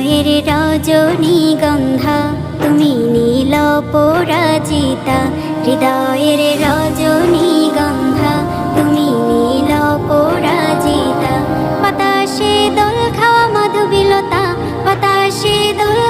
হৃদয়ের রজনীগন্ধা তুমি নীল পরাজিতা। হৃদয়ের রজনী গন্ধা, তুমি নীল পরাজিতা। বাতাসে দোল খাওয়া মধুবিলতা, বাতাসে দোল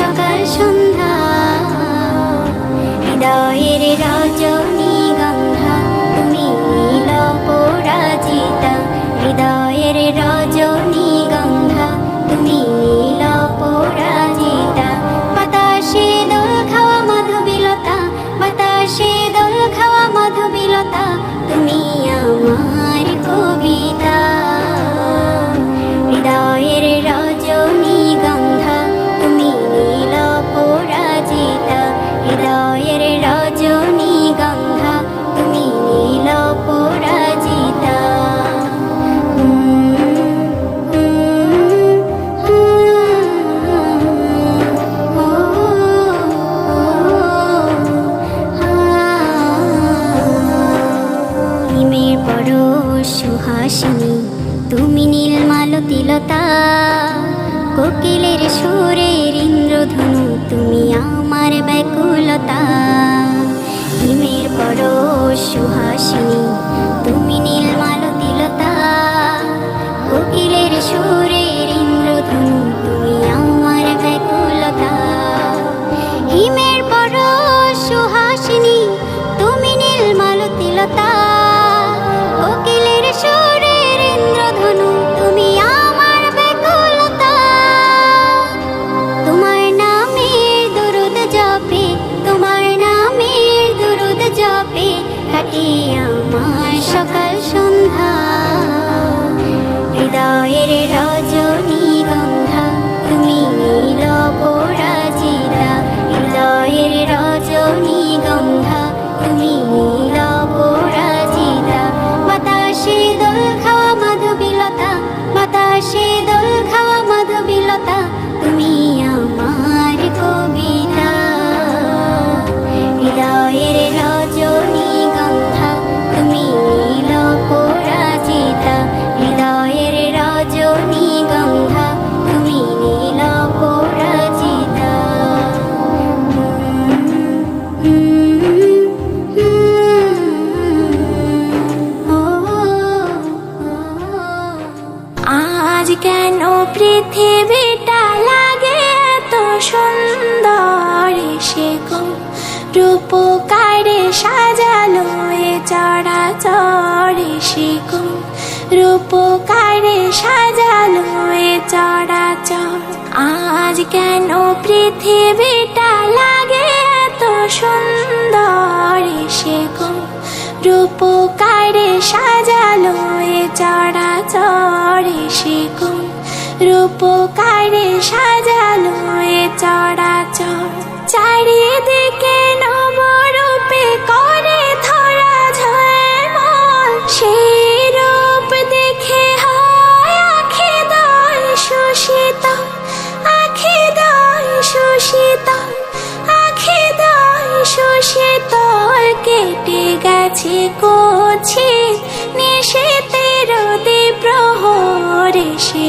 সকাল সন্ধ্যা। হৃদয়ের রজনীগন্ধা কোকিলের সুরে ইন্দ্রধনু তুমি আমার ব্যাকুলতা। হিমের বড় সুহাসিনী, তুমি নীলমাল দিলতা কোকিলের সুরে ইন্দ্রধনু রূপকারে সাজালো এ চড়াচর আজ কেন পৃথিবীটা লাগে এত সুন্দর সে রূপকারে সাজালো এ চড়াচড়ে শিকুম রূপকারে সাজালো এ চড়াচর চারিদিকে কেটে গেছে কোছি নিষেধের প্রহরে সে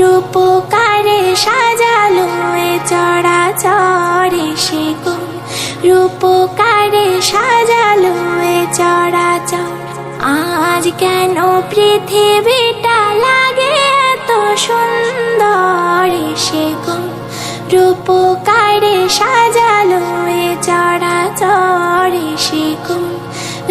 রূপকারে সাজালো এ চরাচরে সে গো। রূপকারে সাজালো এ চরাচর। আজ কেন পৃথিবীটা লাগে এত সুন্দর সে গো? রূপকারে সাজালো এ চড়া চড়ে গো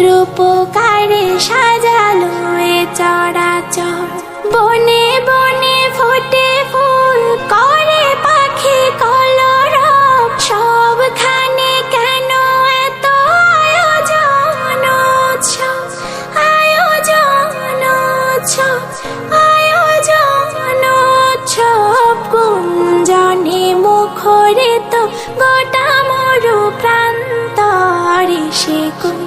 রূপকারে সাজালো এ চড়া চড় বনে বনে ফুটে ফুল, করে মুখরিত গোটা মরু প্রান্ত সে কোন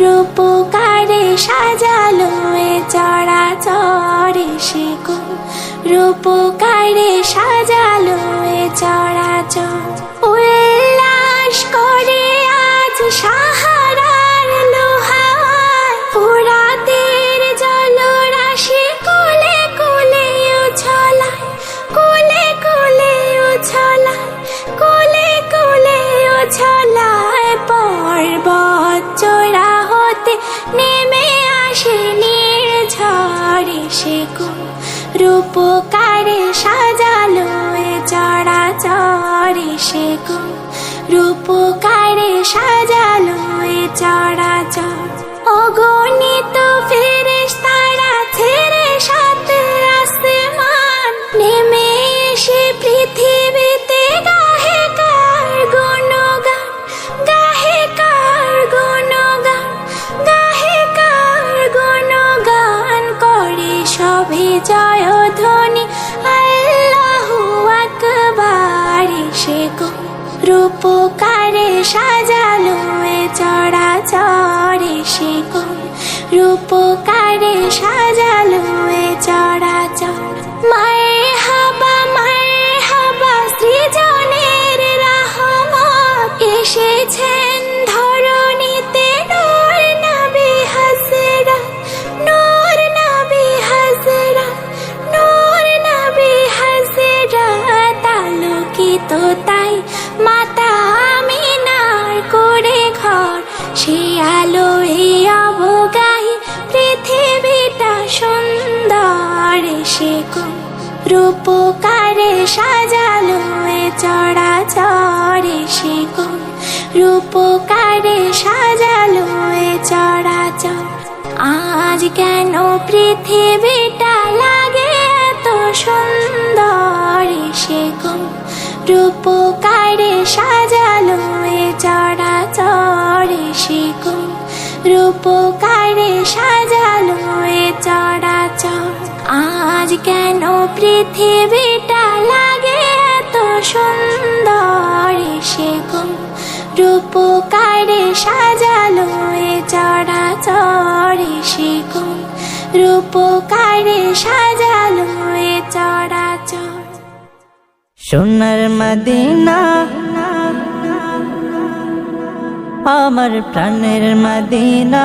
রূপকারে সাজালো এ চড়া চরে সে কোন রূপকারে সাজালো এ চড়া চর উল্লাস করে সে রূপকারে সাজালো এ চড়া চরে সে রূপকারে সাজালো এ চড়া চর অগণিত ফেরেশ রূপকারে রূপকারে সাজালো এ চরাচরে সে কোন রূপকারে সাজালো এ চরাচর আজ কেন পৃথিবীটা লাগে এত সুন্দর সে রূপকারে সাজালো এ চরাচরে সে কোন রূপকারে সাজালো এ চরাচর আজ কেন পৃথিবীটা লাগে এত সুন্দর? সে কোন রূপকারে সাজালো এ চরাচরে সে কোন রূপকারে সাজালো এ চরাচর সোনার মদিনা, আমার প্রাণের মদিনা।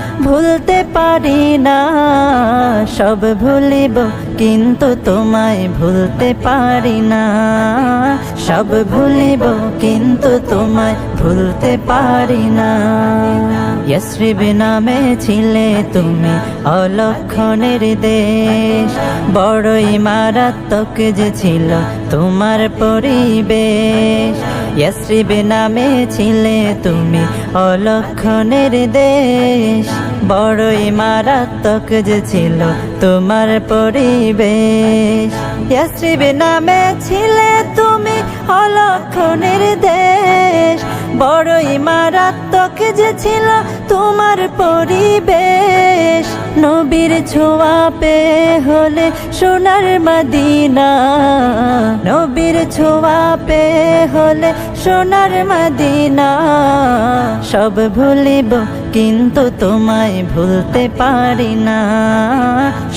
ভুলতে পারি না। সব ভুলিব, কিন্তু তোমায় ভুলতে পারি না। সব ভুলিব, কিন্তু তোমায় ভুলতে পারি না। ইয়শ্রিবি নামে ছিলে তুমি অলক্ষণের দেশ। বড়ই মারাত্মক যে ছিল তোমার পরিবেশ। ইয়শ্রিবি নামে ছিলে তুমি অলক্ষণের দেশ। বড়ই মারাত্মক যে ছিল তোমার পরিবেশ। ইয়শ্রিবি নামে ছিলে তুমি অলক্ষণের দেশ। বড়ই মারাত্মক যে ছিল তোমার পরিবেশ। নবীর ছোঁয়া পে হলে সোনার মদিনা। নবীর ছোঁয়া পে হলে সোনার মদিনা। সব ভুলিব কিন্তু তোমায় ভুলতে পারি না।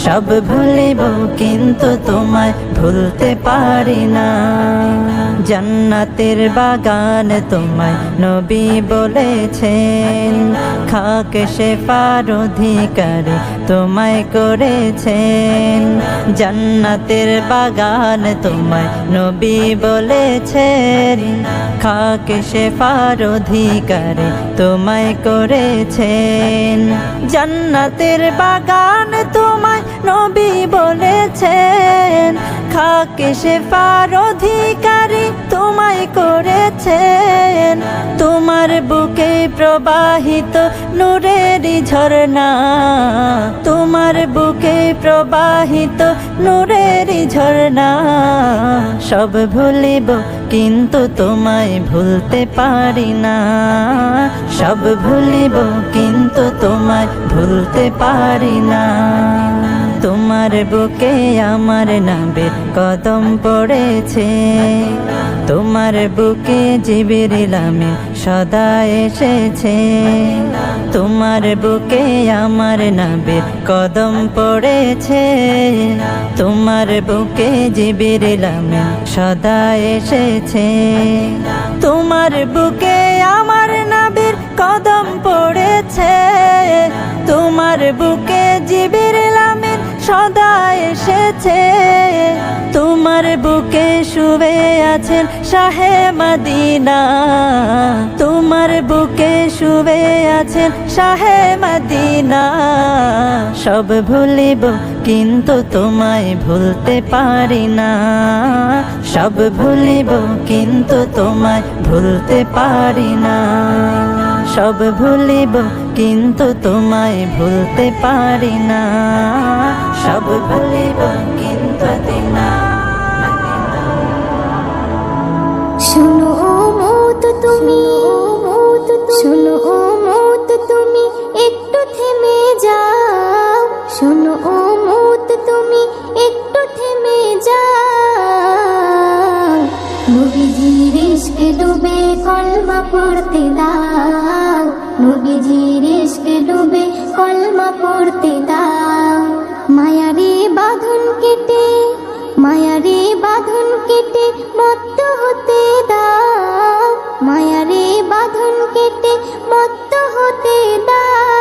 সব ভুলিব কিন্তু তোমায় ভুলতে পারি না। জান্নাতের বাগান তোমায় নবী বলেছেন, খাক সে পার অধিকারী তোমায় করেছেন। জান্নাতের বাগান তোমায় নবী বলেছেন, খাক সে পার অধিকারী তোমায় করেছেন জান্নাতের বাগান তোমায় নবী বলেছেন। খাকে সে পার অধিকারী তোমায় করেছেন। তোমার বুকে প্রবাহিত নূরেরই ঝরনা তোমার বুকে প্রবাহিত নূরের ঝর্ণা। সব ভুলিব, কিন্তু তোমায় ভুলতে পারি না। সব ভুলিব, কিন্তু তোমায় ভুলতে পারি না। তোমার বুকে আমার নাবের কদম পড়েছে। তোমার বুকে জিবিরিলামে সদা এসেছে। তোমার বুকে আমার নাবের কদম পড়েছে। তোমার বুকে জিবিরিলামে সদা এসেছে। তোমার বুকে আমার নাবির কদম পড়েছে। তোমার বুকে জিবির লামের সদা এসেছে। তোমার বুকে শুয়ে আছেন শাহে মদিনা। তোমার বুকে শুয়ে আছেন শাহে মদিনা। সব ভুলিব কিন্তু তোমায় ভুলতে পারি না। সব ভুলিব কিন্তু তোমায় ভুলতে পারি না। সব ভুলিব, কিন্তু তোমায় ভুলতে পারি না। সব ভুলিব, কিন্তু শোনো মত তুমি, শোনো মত তুমি, একটু থেমে যাও। শোনো মত তুমি, একটু থেমে যাও। নবীজির ইশকে ডুবে কলমা পড়তে দাও। ইশকে ডুবে কলমা পড়তে দাও। মায়ারে বাঁধন কেটে, মায়ারে বাঁধন কেটে মত্ত হতে দাও। মায়ারে বাঁধন কেটে মত্ত হতে দাও।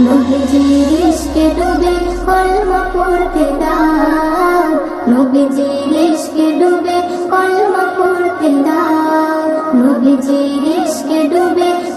নবীজির ইশকে ডুবে কলমা পড়তে দাও। নবীজির ইশকে ডুবে কলমা পড়তে দাও। নবীজির ইশকে ডুবে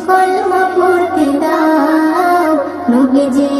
কলমা পড়তে দাও নবীজির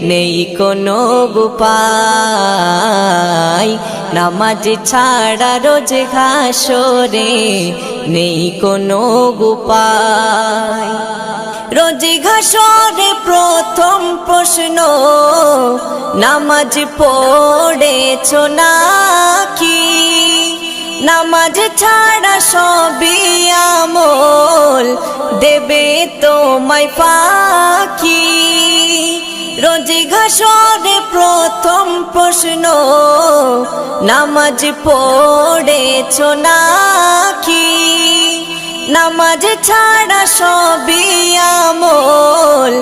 নেই কোনো উপায়। নামাজ ছাড়া রোজ ঘাসরে নেই কোনো উপায়। রোজ ঘাসরে প্রথম প্রশ্ন, নামাজ পড়েছ নাকি? নামাজ ছাড়া সবই আমল দেবে তোমায় ফাঁকি। রোজ প্রথম প্রশ্ন নামাজ পড়েছ নাকি? নামাজ ছাড়া সবই আমল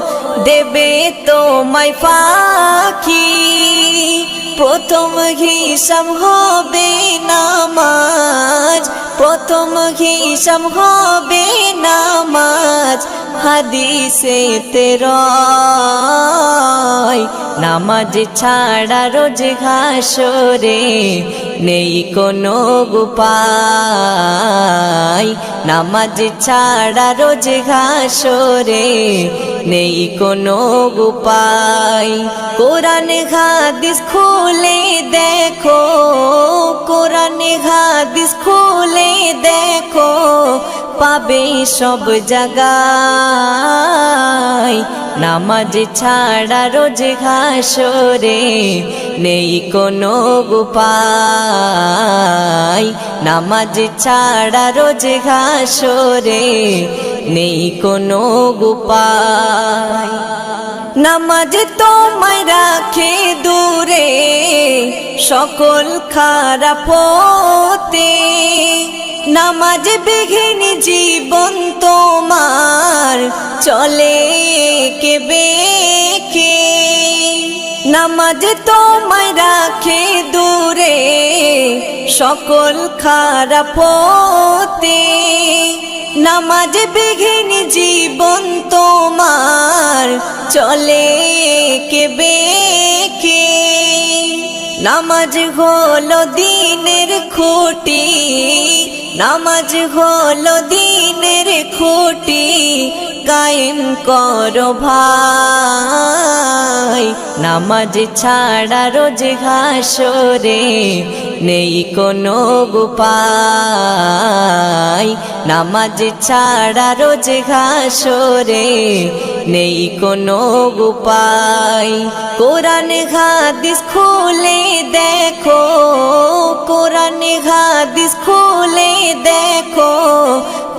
দেবে তোমায় ফাঁকি। প্রথম হিসাব হবে নামাজ। প্রথম হিসাব হবে নামাজ। হাদিসে তেরয় নামাজ ছাড়া রোজ ঘাসরে নেই কোনো উপায়। নামাজ ছাড়া রোজ ঘাসরে নেই কোনো উপায়। কোরআন হাদিস খুলে দেখো, কোরআন হাদিস খুলে দেখো, পাবে সব জায়গায় নামাজ ছাড়া রোজ ঘাসরে নেই কোনো উপায়। নামাজ ছাড়া রোজ ঘাসরে নেই কোনো উপায়। নামাজ তোমায় রাখে দূরে, সকল খারাপ হতে নামাজ বিঘিন জীবন তোমার, চলে কে বেকে। নামাজ তোমায় রাখে দূরে, সকল খারাপ হতে নামাজ বিঘিন জীবন তোমার, চলে কে বেকে নামাজ হলো দিনের খুঁটি নামাজ হলো দিনের খুঁটি, কায়েম করো ভাই। নামাজ ছাড়া রোজ ঘাসরে নেই কোনো গুপাই নামাজ ছাড়া রোজ ঘাসরে নেই কোনো গুপাই কোরআন হাদিস খুলে দেখো, কোরআন হাদিস খুলে দেখো,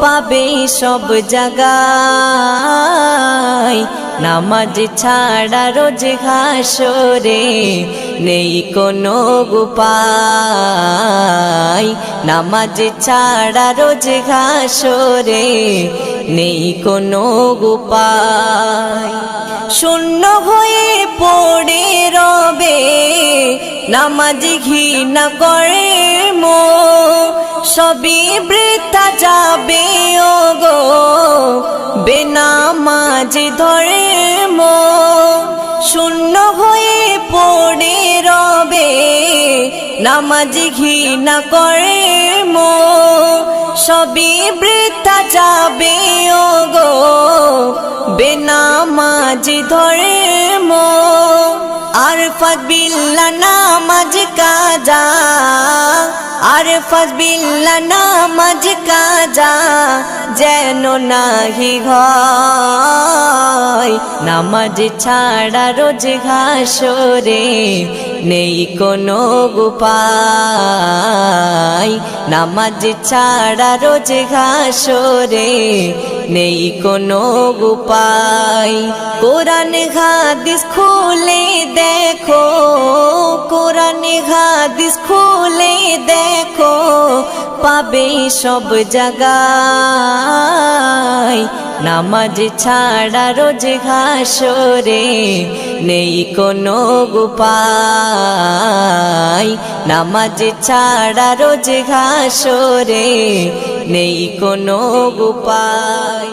পাবে সব জায়গায় নামাজ ছাড়া রোজ ঘাসরে নেই কোনো গুপাই নামাজ ছাড়া রোজ ঘাসরে নেই কোনো গুপাই শূন্য হয়ে পড়ে রবে, নামাজ ঘৃণা করে মো সবই বৃথা যাবে ও গো বেনামাজ ধরে মো। শূন্য হয়ে পড়ে রবে, নামাজ ঘৃণা করে মো। সবই বৃথা যাবে ও গো বেনামাজ ধরে মো। আর ফজবিল্লা নামাজ কাজা আর ফজবিল্লা নামাজ কাজা যেন নাহি ঘয় নামাজ ছাড়া রোজ ঘাসরে নেই কোনো গুপাই নামাজ ছাড়া রোজ ঘাসরে নেই কোনো গুপাই কোরআন হাদিস খুলে দেখো, কোরআন হাদিস খুলে দেখো পাবে সব জাগায়। নামাজ ছাড়া রোজ ঘাসরে নেই কোনো গোপায় নামাজ ছাড়া রোজ ঘাসরে নেই কোনো গুপাই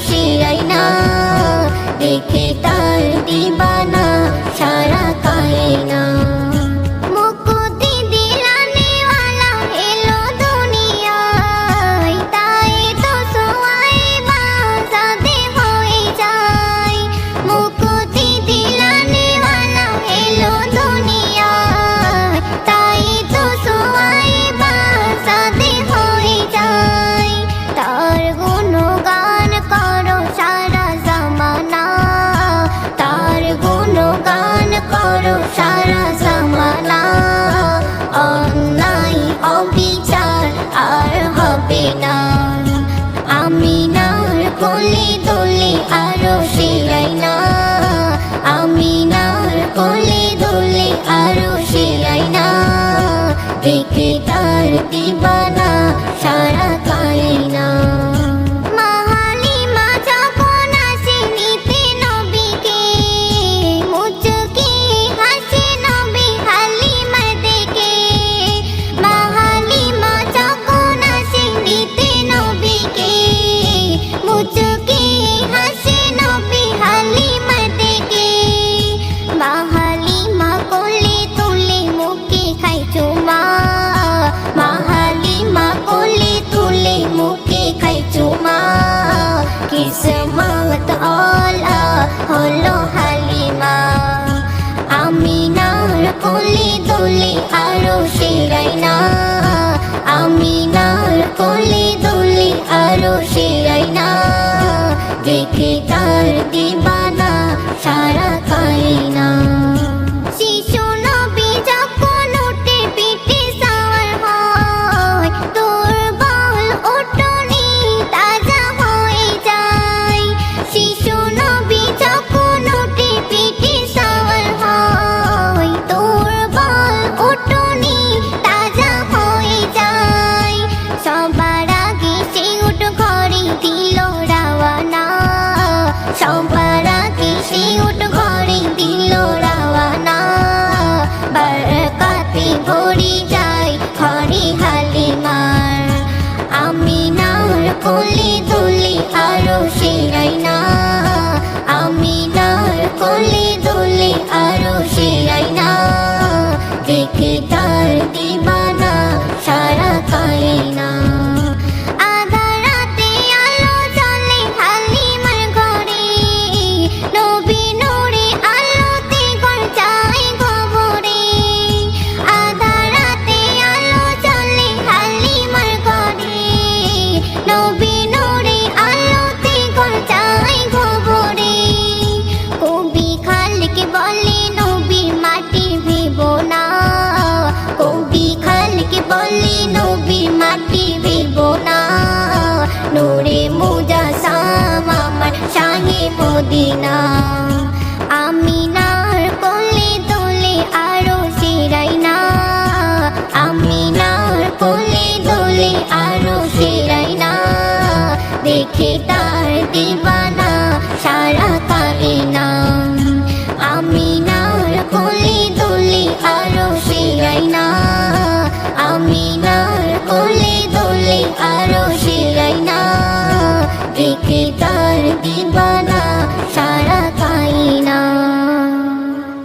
শিরাই না দেখে তার দিবানা সারা মুকুতি আরও শিরাই না দেখে তার দিবানা সারা মাহালিমা শিরাই না। আমিনার কোলে দোলে আরও সেরাই না। দেখে তার দিবানা সারা খাই শিশু কোলে দুলে আরও সেরাই না। আমি নার কোলে দুলে আরও সেরাই না। দেখে তার দিবানা সারা আধা মদিনা। আমি নার কোলে আরও সেরাই না। আমি নার কোলে দোলে আরও না। দেখে তার দিবানা সারা কায়না আমি নার কোলে দোলে না। আমি নার কোলে দোলে আরও সেরাই না। দেখে তার দিবানা সারা কায়না